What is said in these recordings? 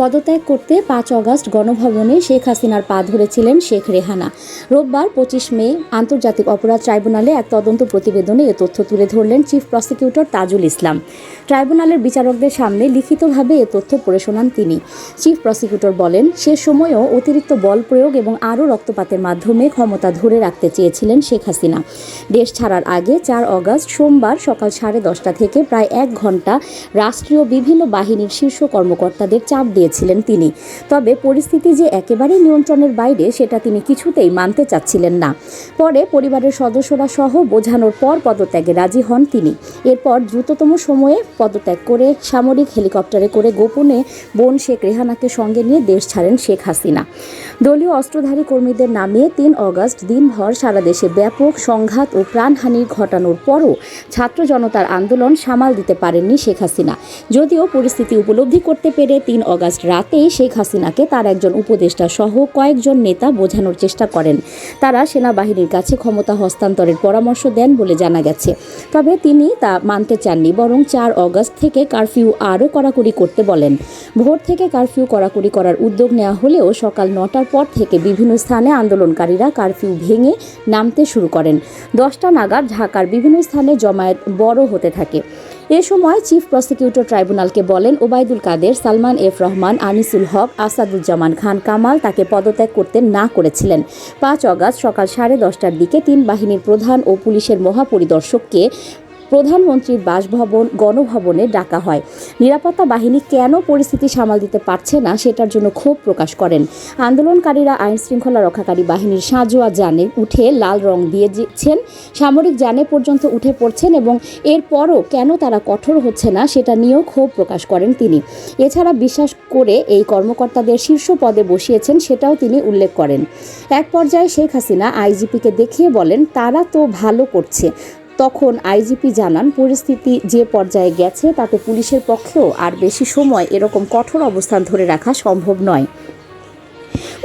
পদত্যাগ করতে পাঁচ অগস্ট গণভবনে শেখ হাসিনার পা ধরেছিলেন শেখ রেহানা। রোববার পঁচিশ মে আন্তর্জাতিক অপরাধ ট্রাইব্যুনালে এক তদন্ত প্রতিবেদনে এ তথ্য তুলে ধরলেন চিফ প্রসিকিউটর তাজুল ইসলাম। ট্রাইব্যুনালের বিচারকদের সামনে লিখিতভাবে এ তথ্য পড়ে শোনান তিনি। চিফ প্রসিকিউটর বলেন, সে সময়েও অতিরিক্ত বল প্রয়োগ এবং আরও রক্তপাতের মাধ্যমে ক্ষমতা ধরে রাখতে চেয়েছিলেন শেখ হাসিনা। দেশ ছাড়ার আগে চার অগস্ট সোমবার সকাল সাড়ে দশটা থেকে প্রায় এক ঘণ্টা রাষ্ট্রীয় বিভিন্ন বাহিনীর শীর্ষ কর্মকর্তাদের চাপ দিয়েছিলেন তিনি। তবে পরিস্থিতি যে একেবারেই নিয়ন্ত্রণের বাইরে, সেটা তিনি কিছুতেই মানতে চাচ্ছিলেন না। পরে পরিবারের সদস্যরা সহ বোঝানোর পর পদত্যাগে রাজি হন তিনি। এরপর দ্রুততম সময়ে পদত্যাগ করে সামরিক হেলিকপ্টারে করে গোপনে বোন শেখ রেহানাকে সঙ্গে নিয়ে দেশ ছাড়েন শেখ হাসিনা। দলীয় অস্ত্রধারী কর্মীদের নামিয়ে তিন অগস্ট দিনভর সারা দেশে ব্যাপক সংঘাত ও প্রাণহানি ঘটানোর পরও ছাত্র জনতার আন্দোলন সামাল দিতে পারেননি শেখ হাসিনা। যদিও পরিস্থিতি উপলব্ধি করতে পেরে তিন অগস্ট রাতেই শেখ হাসিনাকে তার একজন উপদেষ্টা সহ কয়েকজন নেতা বোঝানোর চেষ্টা করেন। তারা সেনাবাহিনীর কাছে ক্ষমতা হস্তান্তরের পরামর্শ দেন বলে জানা গেছে। তবে তিনি তা মানতে চাননি, বরং চার অগস্ট থেকে কারফিউ আরও কড়াকড়ি করতে বলেন। ভোর থেকে কারফিউ কড়াকড়ি করার উদ্যোগ নেওয়া হলেও সকাল নটার পর থেকে বিভিন্ন স্থানে আন্দোলনকারীরা কারফিউ ভেঙে নামতে শুরু করেন। দশটা নাগাদ ঢাকার বিভিন্ন স্থানে জমায়েত বড় হতে থাকে। এ সময় চিফ প্রসিকিউটর ট্রাইব্যুনালকে বলেন, ওবায়দুল কাদের, সালমান এফ রহমান, আনিসুল হক, আসাদুজ্জামান খান কামাল তাকে পদত্যাগ করতে না করেছিলেন। পাঁচ অগাস্ট সকাল সাড়ে দশটার দিকে তিন বাহিনীর প্রধান ও পুলিশের মহাপরিদর্শককে প্রধানমন্ত্রীর বাসভবন, গণভবনে ডাকা হয়। নিরাপত্তা বাহিনী কেন পরিস্থিতি সামাল দিতে পারছে না সেটার জন্য ক্ষোভ প্রকাশ করেন। আন্দোলনকারীরা আইন শৃঙ্খলা রক্ষাকারী বাহিনীর সাঁজোয়া যানে উঠে লাল রং দিয়ে দিচ্ছেন সামরিক যানে পর্যন্ত উঠে পড়ছেন এবং এরপরও কেন তারা কঠোর হচ্ছে না সেটা নিয়েও ক্ষোভ প্রকাশ করেন তিনি। এছাড়া বিশ্বাস করে এই কর্মকর্তাদের শীর্ষ পদে বসিয়েছেন সেটাও তিনি উল্লেখ করেন। এক পর্যায়ে শেখ হাসিনা আইজিপিকে দেখিয়ে বলেন, তারা তো ভালো করছে। তখন আইজিপি জানান, পরিস্থিতি যে পর্যায়ে গেছে তাতে পুলিশের পক্ষেও আর বেশি সময় এরকম কঠোর অবস্থান ধরে রাখা সম্ভব নয়।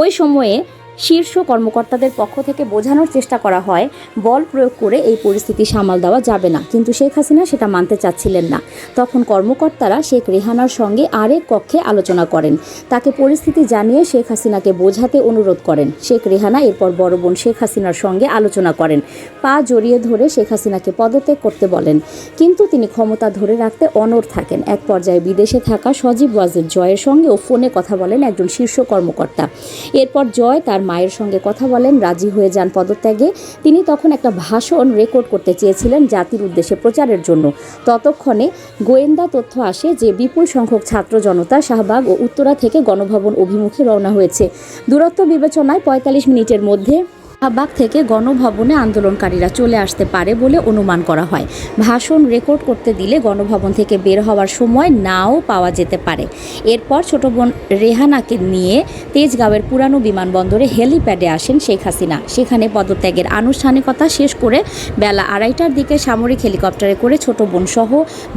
ওই সময়ে শীর্ষ কর্মকর্তাদের পক্ষ থেকে বোঝানোর চেষ্টা করা হয়, বল প্রয়োগ করে এই পরিস্থিতি সামাল দেওয়া যাবে না। কিন্তু শেখ হাসিনা সেটা মানতে চাচ্ছিলেন না। তখন কর্মকর্তারা শেখ রেহানার সঙ্গে আরেক কক্ষে আলোচনা করেন। তাকে পরিস্থিতি জানিয়ে শেখ হাসিনাকে বোঝাতে অনুরোধ করেন। শেখ রেহানা এরপর বড় বোন শেখ হাসিনার সঙ্গে আলোচনা করেন। পা জড়িয়ে ধরে শেখ হাসিনাকে পদত্যাগ করতে বলেন। কিন্তু তিনি ক্ষমতা ধরে রাখতে অনড় থাকেন। এক পর্যায়ে বিদেশে থাকা সজীব ওয়াজের জয়ের সঙ্গেও ফোনে কথা বলেন একজন শীর্ষ কর্মকর্তা। এরপর জয় তার মায়ের সঙ্গে কথা বলেন, রাজি হয়ে যান পদত্যাগে। তিনি তখন একটা ভাষণ রেকর্ড করতে চেয়েছিলেন জাতির উদ্দেশ্যে প্রচারের জন্য। ততক্ষণে গোয়েন্দা তথ্য আসে যে বিপুল সংখ্যক ছাত্র জনতা শাহবাগ ও উত্তরা থেকে গণভবন অভিমুখে রওনা হয়েছে। দূরত্ব বিবেচনায় পঁয়তাল্লিশ মিনিটের মধ্যে শাহবাগ থেকে গণভবনে আন্দোলনকারীরা চলে আসতে পারে বলে অনুমান করা হয়। ভাষণ রেকর্ড করতে দিলে গণভবন থেকে বের হওয়ার সময় নাও পাওয়া যেতে পারে। এরপর ছোট বোন রেহানাকে নিয়ে তেজগাঁওয়ের পুরানো বিমানবন্দরে হেলিপ্যাডে আসেন শেখ হাসিনা। সেখানে পদত্যাগের আনুষ্ঠানিকতা শেষ করে বেলা আড়াইটার দিকে সামরিক হেলিকপ্টারে করে ছোট বোন সহ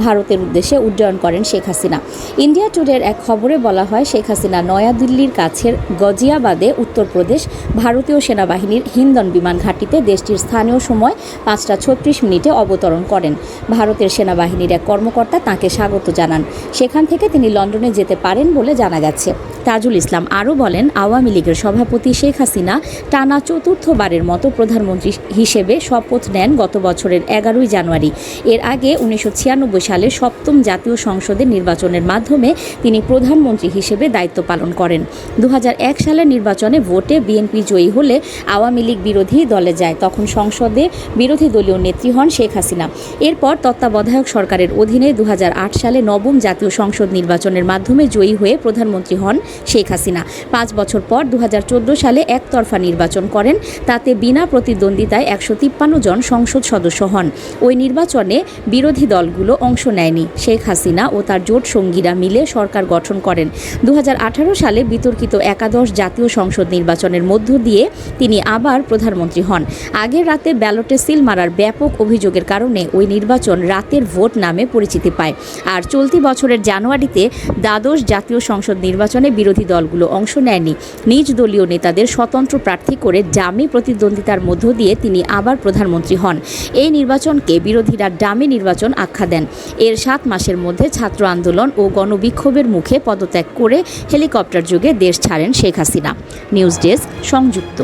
ভারতের উদ্দেশ্যে উড্ডয়ন করেন শেখ হাসিনা। ইন্ডিয়া টুডের এক খবরে বলা হয়, শেখ হাসিনা নয়াদিল্লির কাছের গজিয়াবাদে উত্তরপ্রদেশ ভারতীয় সেনাবাহিনীর হিন্দন বিমান ঘাঁটিতে দেশটির স্থানীয় সময় পাঁচটা ছত্রিশ মিনিটে অবতরণ করেন। ভারতের সেনাবাহিনীর এক কর্মকর্তা তাকে স্বাগত জানান। সেখান থেকে তিনি লন্ডনে যেতে পারেন বলে জানা গেছে। তাজুল ইসলাম আরও বলেন, আওয়ামী লীগের সভাপতি শেখ হাসিনা টানা চতুর্থবারের মতো প্রধানমন্ত্রী হিসেবে শপথ নেন গত বছরের এগারোই জানুয়ারি। এর আগে উনিশশো ছিয়ানব্বই সালে সপ্তম জাতীয় সংসদের নির্বাচনের মাধ্যমে তিনি প্রধানমন্ত্রী হিসেবে দায়িত্ব পালন করেন। দু হাজার এক সালের নির্বাচনে ভোটে বিএনপি জয়ী হলে আওয়ামী লীগ বিরোধী দলে যায়। তখন সংসদে বিরোধী দলীয় নেত্রী হন শেখ হাসিনা। এরপর তত্ত্বাবধায়ক সরকারের অধীনে দু হাজার আট সালে নবম জাতীয় সংসদ নির্বাচনের মাধ্যমে জয়ী হয়ে প্রধানমন্ত্রী হন শেখ হাসিনা। পাঁচ বছর পর দু হাজার চোদ্দ সালে একতরফা নির্বাচন করেন। তাতে বিনা প্রতিদ্বন্দ্বিতায় একশো তিপ্পান্ন জন সংসদ সদস্য হন। ওই নির্বাচনে বিরোধী দলগুলো অংশ নেয়নি। শেখ হাসিনা ও তার জোট সঙ্গীরা মিলে সরকার গঠন করেন। দু হাজার আঠারো সালে বিতর্কিত একাদশ জাতীয় সংসদ নির্বাচনের মধ্য দিয়ে তিনি আবার প্রধানমন্ত্রী হন। আগের রাতে ব্যালটে সিল মারার ব্যাপক অভিযোগের কারণে ওই নির্বাচন রাতের ভোট নামে পরিচিতি পায়। আর চলতি বছরের জানুয়ারিতে দ্বাদশ জাতীয় সংসদ নির্বাচনে বিরোধী বিরোধী দলগুলো অংশ নেয়নি। নিজ দলীয় নেতাদের স্বতন্ত্র প্রার্থী করে ডামি প্রতিদ্বন্দ্বিতার মধ্য দিয়ে তিনি আবার প্রধানমন্ত্রী হন। এই নির্বাচনকে বিরোধীরা ডামি নির্বাচন আখ্যা দেন। এর সাত মাসের মধ্যে ছাত্র আন্দোলন ও গণবিক্ষোভের মুখে পদত্যাগ করে হেলিকপ্টার যোগে দেশ ছাড়েন শেখ হাসিনা। নিউজ ডেস্ক সংযুক্ত।